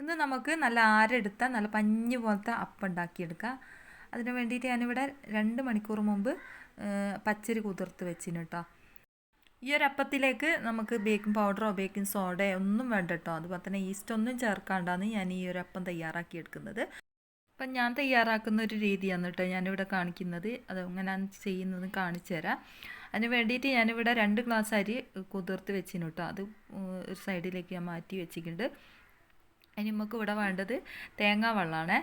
ഇന്ന് നമുക്ക് നല്ല ആരെടുത്ത നല്ല പഞ്ഞ് പോലത്തെ അപ്പം ഉണ്ടാക്കിയെടുക്കാം. അതിന് വേണ്ടിയിട്ട് ഞാനിവിടെ രണ്ട് മണിക്കൂർ മുമ്പ് പച്ചരി കുതിർത്ത് വെച്ചിന് കേട്ടോ ഈ ഒരു അപ്പത്തിലേക്ക് നമുക്ക് ബേക്കിംഗ് പൗഡറോ ബേക്കിംഗ് സോഡയോ ഒന്നും വേണ്ട കേട്ടോ അതുപോലെ തന്നെ ഈസ്റ്റ് ഒന്നും ചേർക്കാണ്ടാണ് ഞാൻ ഈ ഒരു അപ്പം തയ്യാറാക്കി എടുക്കുന്നത് അപ്പം ഞാൻ തയ്യാറാക്കുന്ന ഒരു രീതിയാണ് കേട്ടോ ഞാനിവിടെ കാണിക്കുന്നത്. അത് എങ്ങനെയാണ് ചെയ്യുന്നത് കാണിച്ചു തരാം. അതിന് വേണ്ടിയിട്ട് ഞാനിവിടെ രണ്ട് ഗ്ലാസ് അരി കുതിർത്ത് വെച്ചിന് കേട്ടോ അത് ഒരു സൈഡിലേക്ക് ഞാൻ മാറ്റി വെച്ചിട്ടുണ്ട്. ഇനി നമുക്ക് ഇവിടെ വേണ്ടത് തേങ്ങാ വെള്ളമാണ്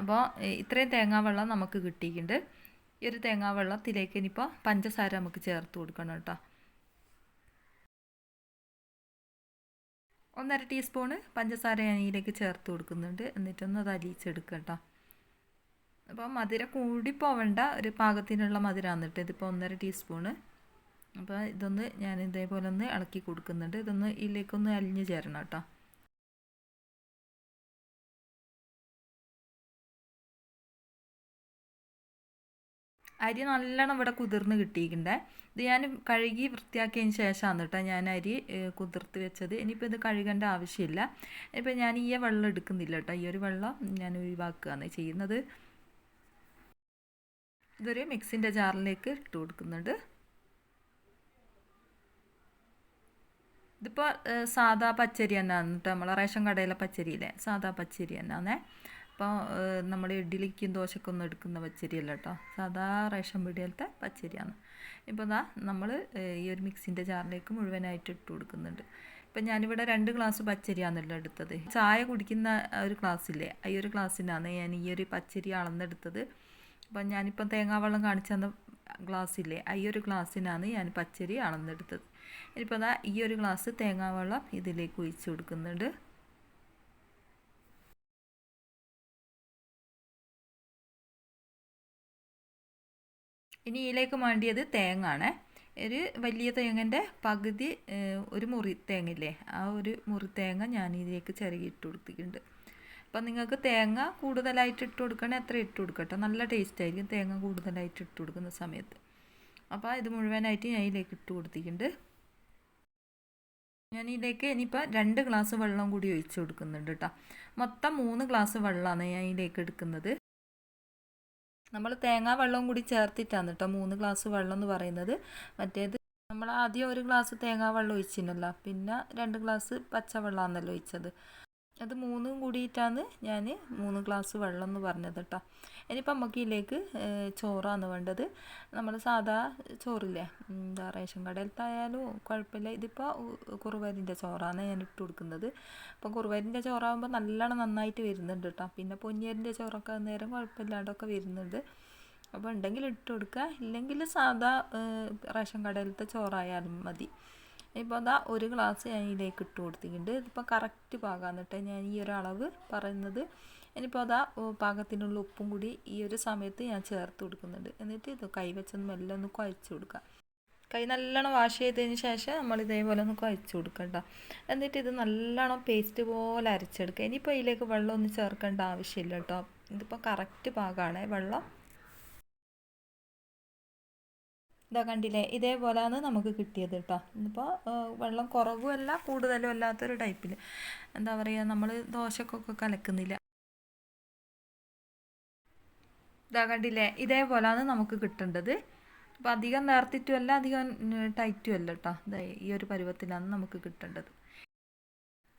അപ്പോൾ ഇത്രയും തേങ്ങാ വെള്ളം നമുക്ക് കിട്ടിയിട്ടുണ്ട്. ഈ ഒരു തേങ്ങാ വെള്ളത്തിലേക്ക് ഇനിയിപ്പോൾ പഞ്ചസാര നമുക്ക് ചേർത്ത് കൊടുക്കണം കേട്ടോ. ഒന്നര ടീസ്പൂണ് പഞ്ചസാര ഞാൻ ഇതിലേക്ക് ചേർത്ത് കൊടുക്കുന്നുണ്ട്. എന്നിട്ടൊന്ന് അത് അലിയിച്ചെടുക്കുക കേട്ടോ. അപ്പോൾ മധുരം കൂടി പോവേണ്ട ഒരു പാകത്തിനുള്ള മധുരമാണ് കേട്ടോ. ഇതിപ്പോൾ ഒന്നര ടീസ്പൂണ്. അപ്പോൾ ഇതൊന്ന് ഞാൻ ഇതേപോലെ ഒന്ന് ഇളക്കി കൊടുക്കുന്നുണ്ട്. ഇതൊന്ന് ഇതിലേക്കൊന്ന് അലിഞ്ഞ് ചേരണം കേട്ടോ. അരി നല്ലോണം ഇവിടെ കുതിർന്ന് കിട്ടിയിട്ടുണ്ട്. ഇത് ഞാൻ കഴുകി വൃത്തിയാക്കിയതിന് ശേഷമാണ് കേട്ടോ ഞാൻ അരി കുതിർത്ത് വെച്ചത്. ഇനിയിപ്പോൾ ഇത് കഴുകേണ്ട ആവശ്യമില്ല. ഇനിയിപ്പോൾ ഞാൻ ഈ വെള്ളം എടുക്കുന്നില്ല കേട്ടോ. ഈ ഒരു വെള്ളം ഞാൻ ഒഴിവാക്കുകയാണ് ചെയ്യുന്നത്. ഇതൊരു മിക്സിന്റെ ജാറിലേക്ക് ഇട്ട് കൊടുക്കുന്നുണ്ട്. ഇതിപ്പോൾ സാധാ പച്ചരി തന്നെയാണ് കേട്ടോ. നമ്മളെ റേഷൻ കടയിലെ പച്ചരിയിലെ സാധാ പച്ചരി തന്നെയാണേ. അപ്പോൾ നമ്മൾ ഇഡ്ഡലിക്കും ദോശക്കൊന്നും എടുക്കുന്ന പച്ചരിയല്ല കേട്ടോ. സാധാ റേഷൻ പീടിയലത്തെ പച്ചരിയാണ്. ഇപ്പോൾ ദാ നമ്മൾ ഈ ഒരു മിക്സിന്റെ ജാറിലേക്ക് മുഴുവനായിട്ട് ഇട്ട് കൊടുക്കുന്നുണ്ട്. ഇപ്പം ഞാനിവിടെ രണ്ട് ഗ്ലാസ് പച്ചരിയാണല്ലോ എടുത്തത്. ചായ കുടിക്കുന്ന ഒരു ഗ്ലാസ്സില്ലേ ഈ ഒരു ഗ്ലാസ്സിനാണ് ഞാൻ ഈ ഒരു പച്ചരി അളന്നെടുത്തത്. അപ്പം ഞാനിപ്പം തേങ്ങാവെള്ളം കാണിച്ചു തന്ന ഗ്ലാസ്സില്ലേ? ഈ ഒരു ഗ്ലാസ്സിനാണ് ഞാൻ പച്ചരി അളന്നെടുത്തത്. ഇനിയിപ്പോൾ അതാ ഈ ഒരു ഗ്ലാസ് തേങ്ങാവെള്ളം ഇതിലേക്ക് ഒഴിച്ച് കൊടുക്കുന്നുണ്ട്. ഇനി ഇതിലേക്ക് വേണ്ടിയത് തേങ്ങാണ്. ഒരു വലിയ തേങ്ങന്റെ പകുതി ഒരു മുറി തേങ്ങയില്ലേ ആ ഒരു മുറി തേങ്ങ ഞാൻ ഇതിലേക്ക് ചിരകി ഇട്ട് കൊടുത്തിട്ടുണ്ട്. അപ്പം നിങ്ങൾക്ക് തേങ്ങ കൂടുതലായിട്ട് ഇട്ട് കൊടുക്കണേ അത്ര ഇട്ട് കൊടുക്കട്ടോ. നല്ല ടേസ്റ്റ് ആയിരിക്കും തേങ്ങ കൂടുതലായിട്ട് ഇട്ട് കൊടുക്കുന്ന സമയത്ത്. അപ്പോൾ ഇത് മുഴുവനായിട്ട് ഞാൻ ഇതിലേക്ക് ഇട്ട് കൊടുത്തിട്ടുണ്ട്. ഞാൻ ഇതിലേക്ക് ഇനിയിപ്പോൾ രണ്ട് ഗ്ലാസ് വെള്ളം കൂടി ഒഴിച്ച് കൊടുക്കുന്നുണ്ട് കേട്ടോ. മൊത്തം മൂന്ന് ഗ്ലാസ് വെള്ളമാണ് ഞാൻ ഇതിലേക്ക് എടുക്കുന്നത്. നമ്മൾ തേങ്ങാ വെള്ളവും കൂടി ചേർത്തിട്ടാണ് കേട്ടോ മൂന്ന് ഗ്ലാസ് വെള്ളം എന്ന് പറയുന്നത്. മറ്റേത് നമ്മൾ ആദ്യം ഒരു ഗ്ലാസ് തേങ്ങാ വെള്ളം ഒഴിച്ചിരുന്നല്ലോ പിന്നെ രണ്ട് ഗ്ലാസ് പച്ചവെള്ളമാണല്ലോ ഒഴിച്ചത്. അത് മൂന്നും കൂടിയിട്ടാണ് ഞാൻ മൂന്ന് ഗ്ലാസ് വെള്ളം എന്ന് പറഞ്ഞത് കേട്ടോ. ഇനിയിപ്പോൾ നമുക്ക് ഇതിലേക്ക് ചോറാണ് വേണ്ടത്. നമ്മൾ സാധാ ചോറില്ലേ എന്താ റേഷൻ കടയിലത്തായാലും കുഴപ്പമില്ല ഇതിപ്പോൾ കുറുവരിന്റെ ചോറാണ് ഞാൻ ഇട്ട് കൊടുക്കുന്നത്. അപ്പോൾ കുറുവരിന്റെ ചോറാകുമ്പോൾ നല്ലോണം നന്നായിട്ട് വരുന്നുണ്ട് കേട്ടോ പിന്നെ പൊന്നിയരിന്റെ ചോറൊക്കെ നേരം കുഴപ്പമില്ലാണ്ടൊക്കെ വരുന്നുണ്ട്. അപ്പോൾ ഉണ്ടെങ്കിൽ ഇട്ട് കൊടുക്കുക ഇല്ലെങ്കിൽ സാധാ റേഷൻ കടയിലത്തെ ചോറായാലും മതി. ഇപ്പോൾ അതാ ഒരു ഗ്ലാസ് ഞാൻ ഇതിലേക്ക് ഇട്ട് കൊടുത്തിട്ടുണ്ട്. ഇതിപ്പോൾ കറക്റ്റ് പാകാന്നിട്ട് ഞാൻ ഈ ഒരു അളവ് പറയുന്നത്. ഇനിയിപ്പോൾ അതാ പാകത്തിനുള്ള ഉപ്പും കൂടി ഈ ഒരു സമയത്ത് ഞാൻ ചേർത്ത് കൊടുക്കുന്നുണ്ട്. എന്നിട്ട് ഇത് കൈ വെച്ചൊന്ന് മെല്ലെ ഒന്ന് കുഴച്ച് കൊടുക്കുക കൈ നല്ലോണം വാഷ് ചെയ്തതിന് ശേഷം നമ്മൾ ഇതേപോലെ ഒന്ന് കുഴച്ച് കൊടുക്കണ്ട എന്നിട്ട് ഇത് നല്ലോണം പേസ്റ്റ് പോലെ അരച്ചെടുക്കുക ഇനിയിപ്പോൾ ഇതിലേക്ക് വെള്ളം ഒന്നും ചേർക്കേണ്ട ആവശ്യമില്ല കേട്ടോ ഇതിപ്പോൾ കറക്റ്റ് പാകമാണ് വെള്ളം ഇതാ കണ്ടില്ലേ? ഇതേപോലെയാണ് നമുക്ക് കിട്ടിയത് കേട്ടോ ഇന്നിപ്പോൾ വെള്ളം കുറവുമല്ല കൂടുതലും അല്ലാത്തൊരു ടൈപ്പിൽ എന്താ പറയുക നമ്മൾ ദോശക്കൊക്കെ കലക്കുന്നില്ല. ഇതാ കണ്ടില്ലേ? ഇതേപോലെയാണ് നമുക്ക് കിട്ടേണ്ടത്. അപ്പോൾ അധികം നേർത്തിട്ടും അല്ല അധികം ടൈറ്റും അല്ല കേട്ടോ ഈ ഒരു പരുവത്തിലാണ് നമുക്ക് കിട്ടേണ്ടത്.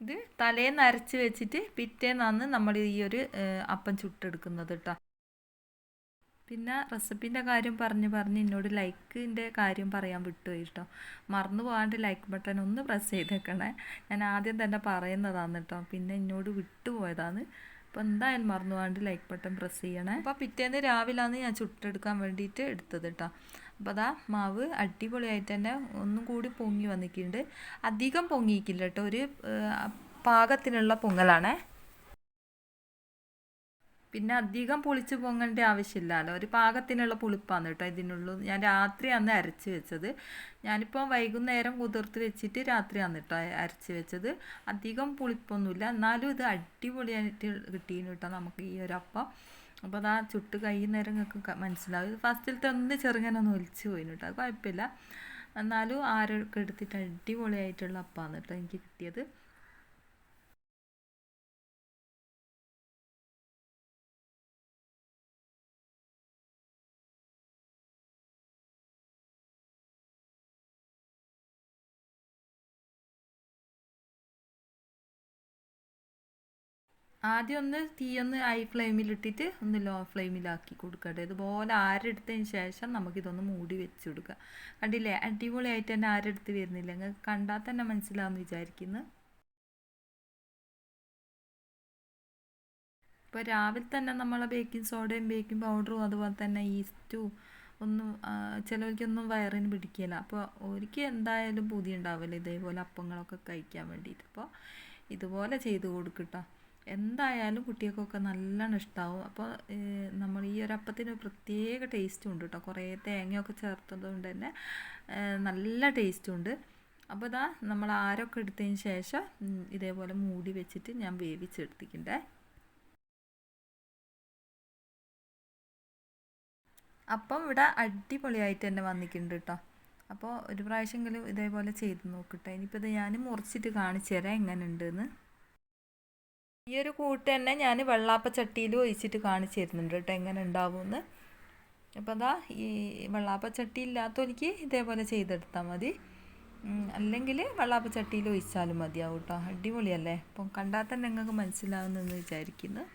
ഇത് തലേന്ന് അരച്ച് വെച്ചിട്ട് പിറ്റേന്നാണ് നമ്മൾ ഈ ഒരു അപ്പം ചുട്ടെടുക്കുന്നത് കേട്ടോ പിന്നെ റെസിപ്പീന്റെ കാര്യം പറഞ്ഞ് പറഞ്ഞ് എന്നോട് ലൈക്കിന്റെ കാര്യം പറയാൻ വിട്ടുപോയി കേട്ടോ മറന്നു പോകാണ്ട് ലൈക്ക് ബട്ടൺ ഒന്ന് പ്രസ് ചെയ്തേക്കണേ. ഞാൻ ആദ്യം തന്നെ പറയുന്നതാണ് കേട്ടോ പിന്നെ എന്നോട് വിട്ടുപോയതാണ്. അപ്പോൾ എന്തായാലും മറന്നു പോകാണ്ട് ലൈക്ക് ബട്ടൺ പ്രസ് ചെയ്യണേ. അപ്പോൾ പിറ്റേന്ന് രാവിലെയാണ് ഞാൻ ചുട്ടെടുക്കാൻ വേണ്ടിയിട്ട് എടുത്തത് കേട്ടോ അപ്പോൾ അതാ മാവ് അടിപൊളിയായിട്ട് തന്നെ ഒന്നും കൂടി പൊങ്ങി വന്നിട്ടുണ്ട് അധികം പൊങ്ങിയിക്കില്ല കേട്ടോ ഒരു പാകത്തിനുള്ള പൊങ്ങലാണേ. പിന്നെ അധികം പുളിച്ച് പൊങ്ങേണ്ട ആവശ്യമില്ലല്ലോ ഒരു പാകത്തിനുള്ള പുളിപ്പാണ് കേട്ടോ ഇതിനുള്ളൂ. ഞാൻ രാത്രി അന്ന് അരച്ച് വെച്ചത്. ഞാനിപ്പോൾ വൈകുന്നേരം കുതിർത്ത് വെച്ചിട്ട് രാത്രിയാണ് കേട്ടോ അരച്ച് വെച്ചത്. അധികം പുളിപ്പൊന്നുമില്ല. എന്നാലും ഇത് അടിപൊളിയായിട്ട് കിട്ടിയിരുന്നു കേട്ടോ നമുക്ക് ഈ ഒരു അപ്പം. അപ്പോൾ അതാ ചുട്ട് കൈ നേരം നിങ്ങൾക്ക് മനസ്സിലാവും. ഫസ്റ്റിലത്തെ ഒന്ന് ചെറുങ്ങനെ ഒന്ന് ഒലിച്ച് പോയിന് കേട്ടോ. അത് കുഴപ്പമില്ല. എന്നാലും ആരൊക്കെ എടുത്തിട്ട് അടിപൊളിയായിട്ടുള്ള അപ്പമാണ് കേട്ടോ എനിക്ക് കിട്ടിയത്. ആദ്യം ഒന്ന് തീ ഒന്ന് ഹൈ ഫ്ലെയിമിലിട്ടിട്ട് ഒന്ന് ലോ ഫ്ലെയിമിലാക്കി കൊടുക്കട്ടെ ഇതുപോലെ ആരെടുത്തതിന് ശേഷം നമുക്കിതൊന്ന് മൂടി വെച്ച് കൊടുക്കുക. കണ്ടില്ലേ? അടിപൊളിയായിട്ട് തന്നെ ആരെടുത്ത് വരുന്നില്ല. നിങ്ങൾക്ക് കണ്ടാൽ തന്നെ മനസ്സിലാവുമെന്ന് വിചാരിക്കുന്നു. ഇപ്പോൾ രാവിലെ തന്നെ നമ്മളെ ബേക്കിംഗ് സോഡയും ബേക്കിംഗ് പൗഡറും അതുപോലെ തന്നെ ഈസ്റ്റും ഒന്നും ചിലവർക്കൊന്നും വയറിന് പിടിക്കില്ല. അപ്പോൾ ഒരിക്കൽ എന്തായാലും പുതിയ ഉണ്ടാവില്ല ഇതേപോലെ അപ്പങ്ങളൊക്കെ കഴിക്കാൻ വേണ്ടിയിട്ട്. അപ്പോൾ ഇതുപോലെ ചെയ്ത് കൊടുക്കട്ടോ എന്തായാലും കുട്ടികൾക്കൊക്കെ നല്ലോണം ഇഷ്ടമാവും അപ്പോൾ നമ്മൾ ഈ ഒരു അപ്പത്തിന് പ്രത്യേക ടേസ്റ്റും ഉണ്ട് കേട്ടോ കുറേ തേങ്ങയൊക്കെ ചേർത്തത് കൊണ്ട് തന്നെ നല്ല ടേസ്റ്റും ഉണ്ട്. അപ്പോൾ ഇതാ നമ്മൾ ആരൊക്കെ എടുത്തതിന് ശേഷം ഇതേപോലെ മൂടി വെച്ചിട്ട് ഞാൻ വേവിച്ചെടുത്തിക്കണ്ടേ. അപ്പം ഇവിടെ അടിപൊളിയായിട്ട് തന്നെ വന്നിട്ടുണ്ട് കേട്ടോ അപ്പോൾ ഒരു പ്രാവശ്യമെങ്കിലും ഇതേപോലെ ചെയ്ത് നോക്കട്ടെ ഇനിയിപ്പോൾ ഇത് ഞാൻ മുറിച്ചിട്ട് കാണിച്ചു തരാം എങ്ങനെ ഉണ്ടെന്ന് ഈ ഒരു കൂട്ട് തന്നെ ഞാൻ വെള്ളാപ്പ ചട്ടിയിൽ ഒഴിച്ചിട്ട് കാണിച്ചു തരുന്നുണ്ട് കേട്ടോ എങ്ങനെ ഉണ്ടാവുമെന്ന്. അപ്പോൾ അതാ ഈ വെള്ളാപ്പ ചട്ടി ഇല്ലാത്തവർക്ക് ഇതേപോലെ ചെയ്തെടുത്താൽ മതി. അല്ലെങ്കിൽ വെള്ളാപ്പ ചട്ടിയിൽ ഒഴിച്ചാലും മതിയാവും കേട്ടോ. അടിപൊളിയല്ലേ? അപ്പം കണ്ടാൽ തന്നെ നിങ്ങൾക്ക് മനസ്സിലാവുന്നെന്ന് വിചാരിക്കുന്നു.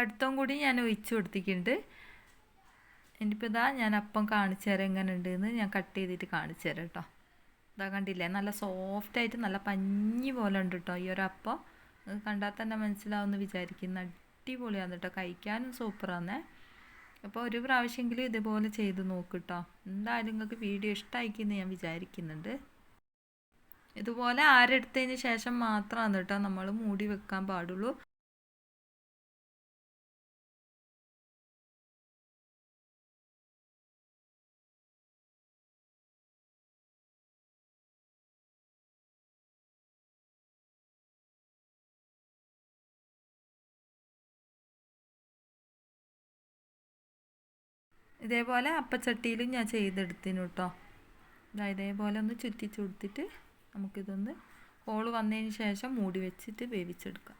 അടുത്തും കൂടി ഞാൻ ഒഴിച്ചു കൊടുത്തിട്ടുണ്ട്. ഇനിയിപ്പോൾ ഇതാ ഞാൻ അപ്പം കാണിച്ചു തരാം എങ്ങനെ ഉണ്ടെന്ന് ഞാൻ കട്ട് ചെയ്തിട്ട് കാണിച്ചു തരാം കേട്ടോ. ഇതാ കണ്ടില്ലേ? നല്ല സോഫ്റ്റ് ആയിട്ട് നല്ല പഞ്ഞി പോലെ ഉണ്ട് കേട്ടോ ഈ ഒരു അപ്പം കണ്ടാൽ തന്നെ മനസ്സിലാവുമെന്ന് വിചാരിക്കുന്ന. അടിപൊളിയാണ് കേട്ടോ കഴിക്കാനും സൂപ്പറാന്നേ. അപ്പോൾ ഒരു പ്രാവശ്യമെങ്കിലും ഇതുപോലെ ചെയ്ത് നോക്ക് കേട്ടോ എന്തായാലും നിങ്ങൾക്ക് വീഡിയോ ഇഷ്ടമായിക്കെന്ന് ഞാൻ വിചാരിക്കുന്നുണ്ട്. ഇതുപോലെ ആരെടുത്തതിന് ശേഷം മാത്രമാണ് കേട്ടോ നമ്മൾ മൂടി വെക്കാൻ പാടുള്ളൂ. ഇതേപോലെ അപ്പച്ചട്ടിയിലും ഞാൻ ചെയ്തെടുത്തിന് കേട്ടോ ഇതേപോലെ ഒന്ന് ചുറ്റി കൊടുത്തിട്ട് നമുക്കിതൊന്ന് ഹോൾ വന്നതിന് ശേഷം മൂടി വെച്ചിട്ട് വേവിച്ചെടുക്കാം.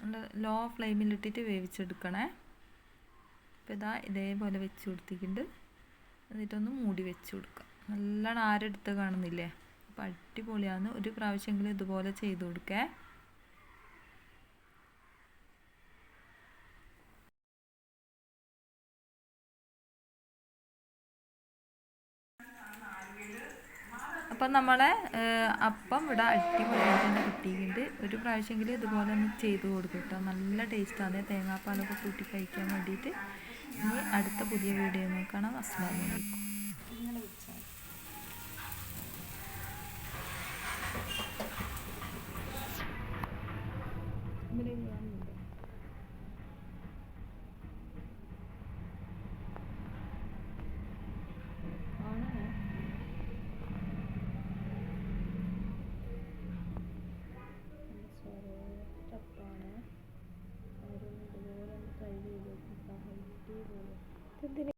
നല്ല ലോ ഫ്ലെയിമിലിട്ടിട്ട് വേവിച്ചെടുക്കണേ. അപ്പോൾ ഇതാ ഇതേപോലെ വെച്ച് കൊടുത്തിട്ടുണ്ട് എന്നിട്ടൊന്ന് മൂടി വെച്ച് കൊടുക്കാം നല്ലോണം ആരെടുത്ത് കാണുന്നില്ലേ? അപ്പോൾ അടിപൊളിയാണ് ഒരു പ്രാവശ്യമെങ്കിലും ഇതുപോലെ ചെയ്ത് കൊടുക്കേ. അപ്പം നമ്മളെ അപ്പം ഇവിടെ അടിപൊളിയായിട്ട് തന്നെ കിട്ടിയിട്ടുണ്ട്. ഒരു പ്രാവശ്യമെങ്കിലും ഇതുപോലെ ഒന്ന് ചെയ്ത് കൊടുക്കും കേട്ടോ. നല്ല ടേസ്റ്റാണ്. തേങ്ങാപ്പാലൊക്കെ കൂട്ടി കഴിക്കാൻ വേണ്ടിയിട്ട്. ഇനി അടുത്ത പുതിയ വീഡിയോ നോക്കണം. അസ്ലാം